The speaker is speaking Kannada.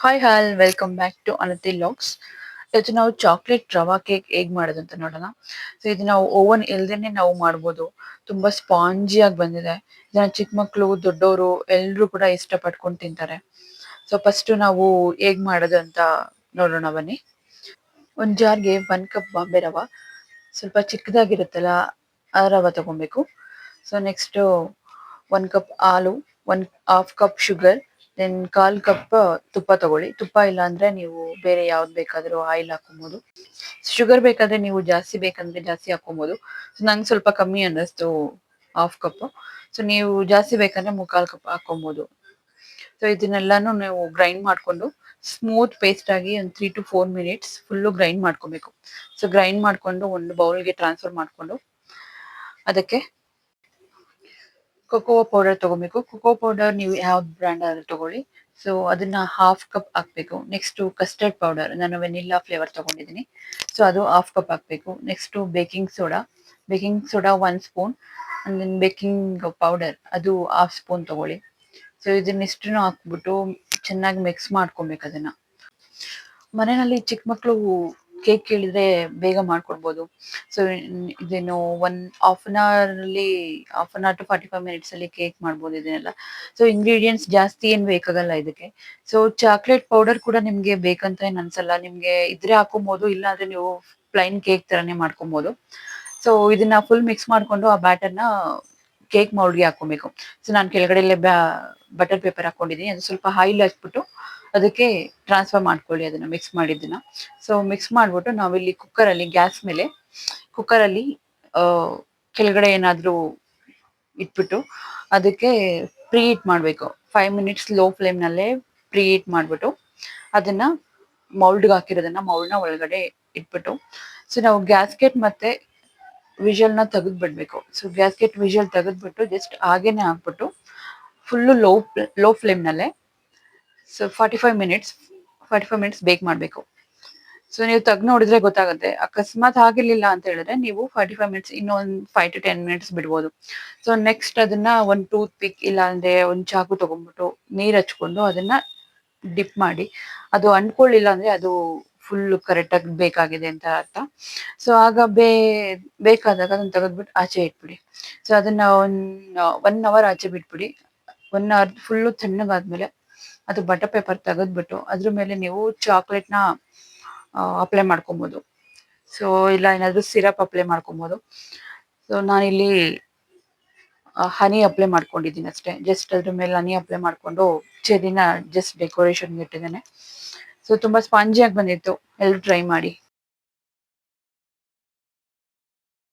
Hi all welcome back to Anati logs ಇದು ನಾವು ಚಾಕ್ಲೇಟ್ ರವಾ ಕೇಕ್ ಹೇಗ್ ಮಾಡೋದು ಅಂತ ನೋಡೋಣ. ಸೊ ಇದು ನಾವು ಓವನ್ ಇಲ್ದೇನೆ ನಾವು ಮಾಡ್ಬೋದು. ತುಂಬಾ ಸ್ಪಾಂಜಿ ಆಗಿ ಬಂದಿದೆ. ಇದನ್ನ ಚಿಕ್ಕ ಮಕ್ಕಳು ದೊಡ್ಡವರು ಎಲ್ಲರೂ ಕೂಡ ಇಷ್ಟಪಟ್ಕೊಂಡು ತಿಂತಾರೆ. ಸೊ ಫಸ್ಟ್ ನಾವು ಹೇಗ್ ಮಾಡೋದು ಅಂತ ನೋಡೋಣ ಬನ್ನಿ. ಒಂದ್ ಜಾರ್ಗೆ ಒನ್ ಕಪ್ ಬಾಂಬೆ ರವ. ಸ್ವಲ್ಪ ಚಿಕ್ಕದಾಗಿರುತ್ತಲ್ಲ, ಆ ರವ ತಗೊಬೇಕು. ಸೊ ನೆಕ್ಸ್ಟ್ ಒನ್ ಕಪ್ ಹಾಲು one half cup sugar then ಕಾಲ್ ಕಪ್ ತುಪ್ಪ ತಗೊಳ್ಳಿ. ತುಪ್ಪ ಇಲ್ಲ ಅಂದ್ರೆ ನೀವು ಬೇರೆ ಯಾವ್ದು ಬೇಕಾದ್ರೂ ಆಯಿಲ್ ಹಾಕೊಬಹುದು ಶುಗರ್ ಬೇಕಾದ್ರೆ ನೀವು ಜಾಸ್ತಿ ಬೇಕಂದ್ರೆ ಜಾಸ್ತಿ ಹಾಕೊಬಹುದು ಸೊ ನಂಗೆ ಸ್ವಲ್ಪ ಕಮ್ಮಿ ಅನ್ನಿಸ್ತು ಹಾಫ್ ಕಪ್ ಸೊ ನೀವು ಜಾಸ್ತಿ ಬೇಕಂದ್ರೆ ಮುಕ್ಕಾಲು ಕಪ್ ಹಾಕೊಬಹುದು ಸೊ ಇದನ್ನೆಲ್ಲಾನು ನೀವು ಗ್ರೈಂಡ್ ಮಾಡ್ಕೊಂಡು ಸ್ಮೂತ್ ಪೇಸ್ಟ್ ಆಗಿ ಒಂದು three to four minutes full grind ಮಾಡ್ಕೊಬೇಕು. ಸೊ ಗ್ರೈಂಡ್ ಮಾಡ್ಕೊಂಡು ಒಂದು ಬೌಲ್ಗೆ ಟ್ರಾನ್ಸ್ಫರ್ ಮಾಡ್ಕೊಂಡು ಅದಕ್ಕೆ ಕೊಕೋ ಪೌಡರ್ ತಗೋಬೇಕು. ಕೊಕೋ ಪೌಡರ್ ನೀವು ಯಾವ್ದು ಬ್ರ್ಯಾಂಡ್ ಆದ್ರೂ ತಗೊಳ್ಳಿ. ಸೊ ಅದನ್ನ ಹಾಫ್ ಕಪ್ ಹಾಕ್ಬೇಕು. ನೆಕ್ಸ್ಟ್ ಕಸ್ಟರ್ಡ್ ಪೌಡರ್ ನಾನು ವೆನಿಲ್ಲಾ ಫ್ಲೇವರ್ ತಗೊಂಡಿದ್ದೀನಿ. ಸೊ ಅದು ಹಾಫ್ ಕಪ್ ಹಾಕ್ಬೇಕು. Next baking soda baking soda one spoon then baking powder ಅದು ಹಾಫ್ ಸ್ಪೂನ್ ತಗೊಳ್ಳಿ. ಸೊ ಇದನ್ನಿಷ್ಟನ್ನು ಹಾಕ್ಬಿಟ್ಟು ಚೆನ್ನಾಗಿ ಮಿಕ್ಸ್ ಮಾಡ್ಕೊಬೇಕು ಅದನ್ನ. ಮನೆಯಲ್ಲಿ ಚಿಕ್ಕ ಮಕ್ಕಳು ಕೇಕ್ ಕೇಳಿದ್ರೆ ಬೇಗ ಮಾಡ್ಕೊಡ್ಬೋದು. ಸೊ ಇದೇನು ಒನ್ ಹಾಫ್ ಅನ್ ಅವರ್ ಅಲ್ಲಿ half an hour to forty five minutes ಅಲ್ಲಿ ಕೇಕ್ ಮಾಡ್ಬೋದು ಇದನ್ನೆಲ್ಲ. ಸೊ ಇಂಗ್ರೀಡಿಯೆಂಟ್ಸ್ ಜಾಸ್ತಿ ಏನ್ ಬೇಕಾಗಲ್ಲ ಇದಕ್ಕೆ. ಸೊ ಚಾಕ್ಲೇಟ್ ಪೌಡರ್ ಕೂಡ ನಿಮ್ಗೆ ಬೇಕಂತ ಏನ್ ಅನ್ಸಲ್ಲ. ನಿಮ್ಗೆ ಇದ್ರೆ ಹಾಕೊಬಹುದು ಇಲ್ಲ ಅಂದ್ರೆ ನೀವು ಪ್ಲೈನ್ ಕೇಕ್ ತರನೇ ಮಾಡ್ಕೊಬಹುದು ಸೊ ಇದನ್ನ ಫುಲ್ ಮಿಕ್ಸ್ ಮಾಡ್ಕೊಂಡು ಆ ಬ್ಯಾಟರ್ನ ಕೇಕ್ ಮೌಲ್ಡ್ಗೆ ಹಾಕೊಬೇಕು. ಸೊ ನಾನು ಕೆಳಗಡೆ ಬಟರ್ ಪೇಪರ್ ಹಾಕೊಂಡಿದ್ದೀನಿ ಅದು ಸ್ವಲ್ಪ ಆಯಿಲ್ ಹಾಕ್ಬಿಟ್ಟು ಅದಕ್ಕೆ ಟ್ರಾನ್ಸ್ಫರ್ ಮಾಡ್ಕೊಳ್ಳಿ ಅದನ್ನ ಮಿಕ್ಸ್ ಮಾಡಿದ್ದನ್ನ. ಸೊ ಮಿಕ್ಸ್ ಮಾಡ್ಬಿಟ್ಟು ನಾವಿಲ್ಲಿ ಕುಕ್ಕರಲ್ಲಿ ಗ್ಯಾಸ್ ಮೇಲೆ ಕುಕ್ಕರ್ ಅಲ್ಲಿ ಆ, ಕೆಳಗಡೆ ಏನಾದ್ರೂ ಇಟ್ಬಿಟ್ಟು ಅದಕ್ಕೆ ಪ್ರೀ ಹೀಟ್ ಮಾಡಬೇಕು. ಫೈವ್ ಮಿನಿಟ್ಸ್ ಲೋ ಫ್ಲೇಮ್ ನಲ್ಲೇ ಪ್ರೀ ಹೀಟ್ ಮಾಡ್ಬಿಟ್ಟು ಅದನ್ನ ಮೌಲ್ಡ್ಗೆ ಹಾಕಿರೋದನ್ನ ಮೌಲ್ಡ್ನ ಒಳಗಡೆ ಇಟ್ಬಿಟ್ಟು. ಸೊ ನಾವು ಗ್ಯಾಸ್ಕೆಟ್ ಮತ್ತೆ ವಿಷಲ್ನ ತೆಗೆದು ಬಿಡ್ಬೇಕು ಸೊ ಗ್ಯಾಸ್ಕೆಟ್ ವಿಷಲ್ ತೆಗೆದ್ಬಿಟ್ಟು ಜಸ್ಟ್ ಹಾಗೇನೆ ಹಾಕ್ಬಿಟ್ಟು full low low ಫ್ಲೇಮ್ನಲ್ಲೇ so forty five minutes forty five minutes bake ಮಾಡಬೇಕು. ಸೊ ನೀವು ತಗ್ ನೋಡಿದ್ರೆ ಗೊತ್ತಾಗುತ್ತೆ. ಅಕಸ್ಮಾತ್ ಆಗಿರ್ಲಿಲ್ಲ ಅಂತ ಹೇಳಿದ್ರೆ ನೀವು ಫಾರ್ಟಿ ಫೈವ್ ಮಿನಿಟ್ಸ್ ಇನ್ನೊಂದು ಫೈವ್ ಟು ಟೆನ್ ಮಿನಿಟ್ಸ್ ಬಿಡ್ಬೋದು. ಸೊ ನೆಕ್ಸ್ಟ್ ಅದನ್ನ ಒಂದು ಟೂತ್ ಪಿಕ್ ಇಲ್ಲ ಅಂದ್ರೆ ಒಂದು ಚಾಕು ತಗೊಂಡ್ಬಿಟ್ಟು ನೀರ್ ಹಚ್ಕೊಂಡು ಅದನ್ನ ಡಿಪ್ ಮಾಡಿ. ಅದು ಅಂಟ್ಕೊಳ್ಳಿಲ್ಲ ಅಂದ್ರೆ ಅದು ಫುಲ್ ಕರೆಕ್ಟ್ ಆಗಿ ಬೇಕಾಗಿದೆ ಅಂತ ಅರ್ಥ. ಸೊ ಆಗ ಬೇ, ಬೇಕಾದಾಗ ಅದನ್ನ ತೆಗೆದ್ಬಿಟ್ಟು ಆಚೆ ಇಟ್ಬಿಡಿ. ಸೊ ಅದನ್ನ ಒನ್ ಒನ್ ಅವರ್ ಆಚೆ ಬಿಟ್ಬಿಡಿ. ಒನ್ ಅವರ್ ಫುಲ್ಲು ತಣ್ಣಗಾದ್ಮೇಲೆ ಅದು ಬಟರ್ ಪೇಪರ್ ತೆಗೆದ್ಬಿಟ್ಟು ಅದ್ರ ಮೇಲೆ ನೀವು ಚಾಕ್ಲೇಟ್ನ ಅಪ್ಲೈ ಮಾಡ್ಕೊಬೋದು. ಸೊ ಇಲ್ಲ ಏನಾದ್ರು ಸಿರಪ್ ಅಪ್ಲೈ ಮಾಡ್ಕೊಬೋದು. ಸೊ ನಾನಿಲ್ಲಿ ಹನಿ ಅಪ್ಲೈ ಮಾಡ್ಕೊಂಡಿದ್ದೀನಿ ಅಷ್ಟೇ. ಜಸ್ಟ್ ಅದ್ರ ಮೇಲೆ ಹನಿ ಅಪ್ಲೈ ಮಾಡ್ಕೊಂಡು ಚೆದಿನ ಜಸ್ಟ್ ಡೆಕೋರೇಷನ್ ಇಟ್ಟಿದ್ದೇನೆ. ಸೊ ತುಂಬಾ ಸ್ಪಾಂಜಿಯಾಗಿ ಬಂದಿತ್ತು. ಎಲ್ಲರೂ ಟ್ರೈ ಮಾಡಿ.